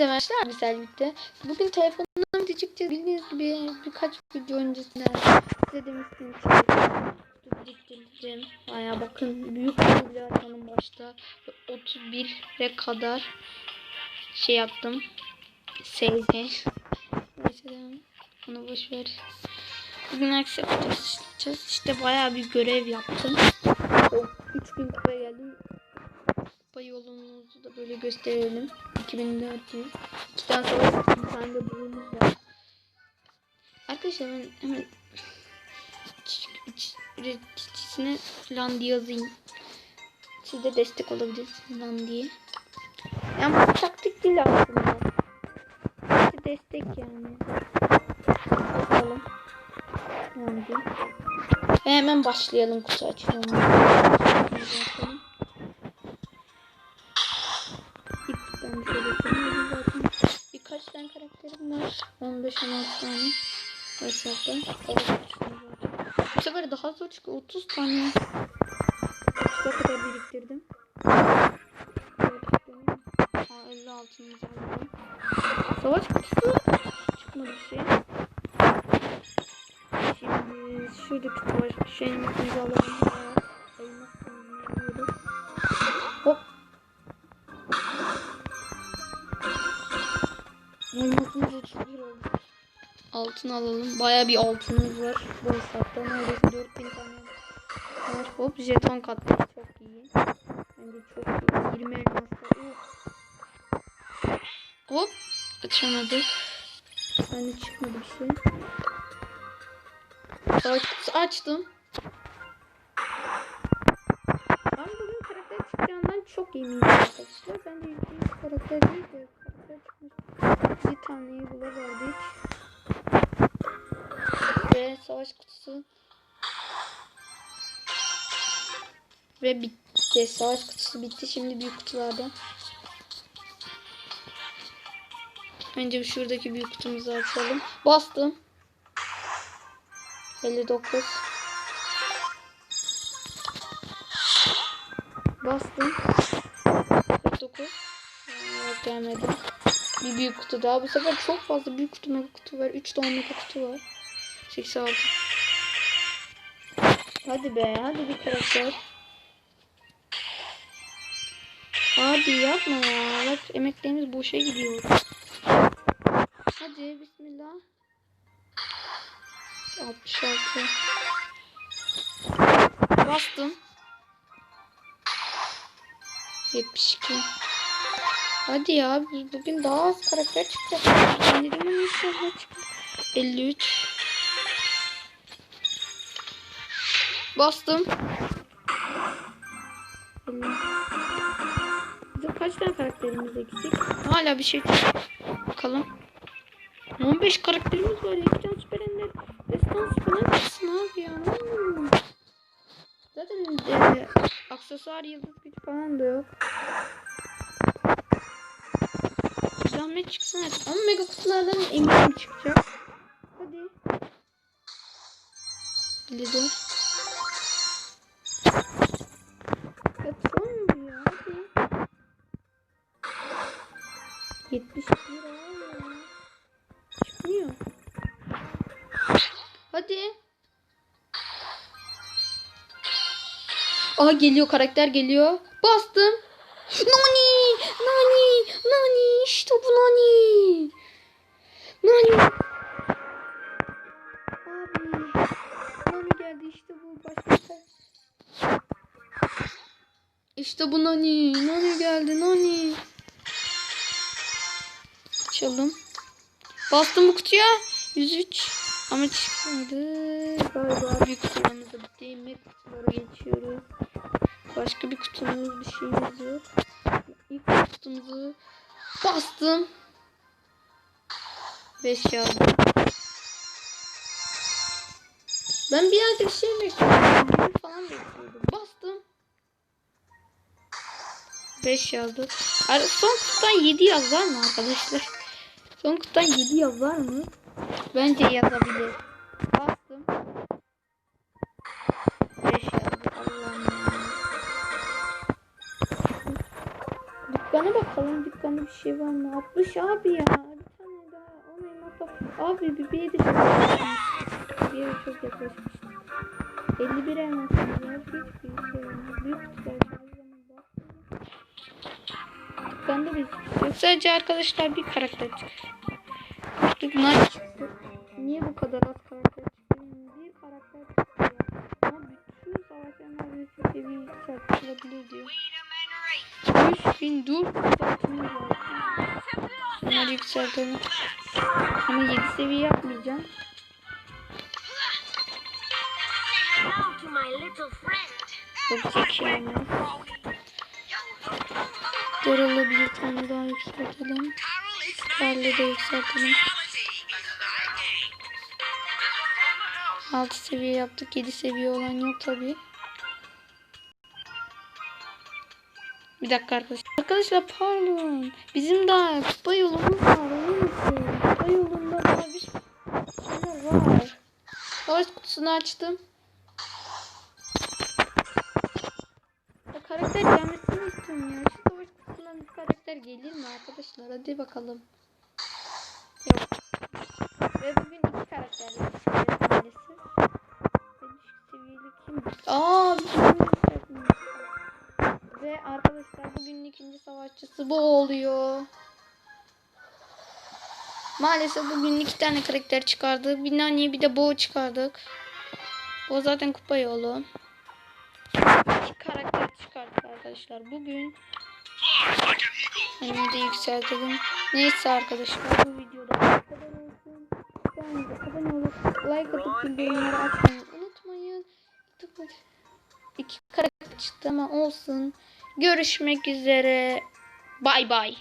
arkadaşlar misal bitti. Bugün telefonumdan video çekeceğiz. Bildiğiniz gibi birkaç video öncesinde size demiştim ki biriktirdim. Baya bakın büyük bir atanın başta 31'e kadar şey yaptım. Save. Neyse devam. Onu boş ver. Bugün yapacağız. İşte bayağı bir görev yaptım. O 3000 kupaya geldim. Kupa yolumuzu da böyle gösterelim. 2400. İki tane savaş, bir tane de bulumuz var. Arkadaşlar ben hemen üretticisine falan diye yazayım. Siz de destek olabilirsiniz lan diye. Yani bu taktik değil aslında. Bir destek yani. Bakalım. Yani. Ve hemen başlayalım kutu açmamaya. 15 16 tane hesapta. Bu sefer daha zor çıktı. 30 tane ne kadar biriktirdim. Ha, 50 altınımız aldım. Savaş kutusu çıkmadı bir şey. Şimdi şuradaki savaş şeyimiz imzalarımız var. Elmas tanımlıyoruz. Hop. Elmasımız 31 oldu. Altın alalım. Baya bir altınımız var. Bu hesapta neredeyse 4000 tane var. Hop jeton katlı. Çok iyi. Bence çok iyi. 20 elmasla. Uf. Hop. Açamadık. Bende çıkmadı bir şey. Aç, açtım. Ben bugün karakter çıkacağından çok eminim arkadaşlar. Bence yüzde karakter değil de karakter çıkmış. Bir taneyi bulaverdik. Ve bitti. Savaş kutusu bitti. Şimdi büyük kutularda. Önce şuradaki büyük kutumuzu açalım. Bastım. 59 Bastım 49 Yok gelmedi Bir büyük kutu daha Bu sefer çok fazla büyük kutu mega kutu var 3 tane mega kutu var 86 Hadi be hadi bir karakter Abi yapma ya. Bak emeklerimiz boşa gidiyor. Hadi bismillah. 66 Bastım. 72 Hadi ya bugün daha az karakter çıkacak. Ama inşallah çıkacak. 53 Bastım. Bizim kaç tane karakterimiz eksik? Hala bir şey. Bakalım. 15 karakterimiz var. 2 tane süper ender. Destans falan çıksın abi ya. Zaten e, aksesuar yıldız güç falan da yok. Zahmet çıksın artık. Ama mega kutulardan eminim çıkacak. Hadi. 54. 71 abi. Çıkmıyor. Hadi. Aha geliyor karakter geliyor. Bastım. Nani! Nani! Nani! İşte bu Nani! Nani! Abi. Nani geldi işte bu. Başka İşte bu Nani. Nani geldi Nani. Açalım. Bastım bu kutuya. 103. Ama çıkmadı. Galiba büyük kutularımız da bitti. Mek kutulara geçiyoruz. Başka bir kutumuz bir şeyimiz yok. İlk kutumuzu bastım. 5 yazdı. Ben birazcık şey bekliyordum. Falan bekliyordum. Bastım. 5 yazdı. Son kutudan 7 yazar mı arkadaşlar? Son kutudan 7 yazar mı? Bence yazabilir. Bastım. 5 yazdı. Allah'ım. Dükkana bakalım. Dükkanda bir şey var mı? 60 abi ya. Bir tane daha. Elmasla. Abi bir de çok yaklaşmış. Bir çok yaklaşmış. 51 elmas var. Hiçbir şey yok. Büyük tutar. Dükkanda bir hiçbir şey yok. Sadece arkadaşlar bir karakter. İşte bunlar çıktı. Niye bu kadar az karakter çıktı? Bir karakter çıktı ya. Ama bütün savaşlarına bir seviye yükseltilebilir diyor. 3000 dur. Zaten var. Bunları yükseltelim. Ama 7 seviye yapmayacağım. Çok zeki ama. Daryl'ı bir tane daha yükseltelim. Scarlet'ı da yükseltelim. 6 seviye yaptık. 7 seviye olan yok tabi. Bir dakika arkadaşlar. Arkadaşlar pardon. Bizim daha kupa yolumuz var. Kupa yolunda daha bir şeyler var. Savaş kutusunu açtım. Ya karakter gelmesini istiyorum ya. Şu savaş kutusundan bir karakter gelir mi arkadaşlar? Hadi bakalım. Yok. Ve bugün iki karakter yapacağız maalesef. Ve düşük seviyeli? Aa şey. Ve arkadaşlar bugünün ikinci savaşçısı bu oluyor. Maalesef bugün iki tane karakter çıkardık. Bir Nani bir de Bo çıkardık. O zaten kupa yolu. İki karakter çıkardık arkadaşlar. Bugün Onu da yükseltelim. Neyse arkadaşlar bu videoda abone olup like atıp bildirimleri açmayı unutmayın. İki karakter çıktı ama olsun. Görüşmek üzere. Bay bay.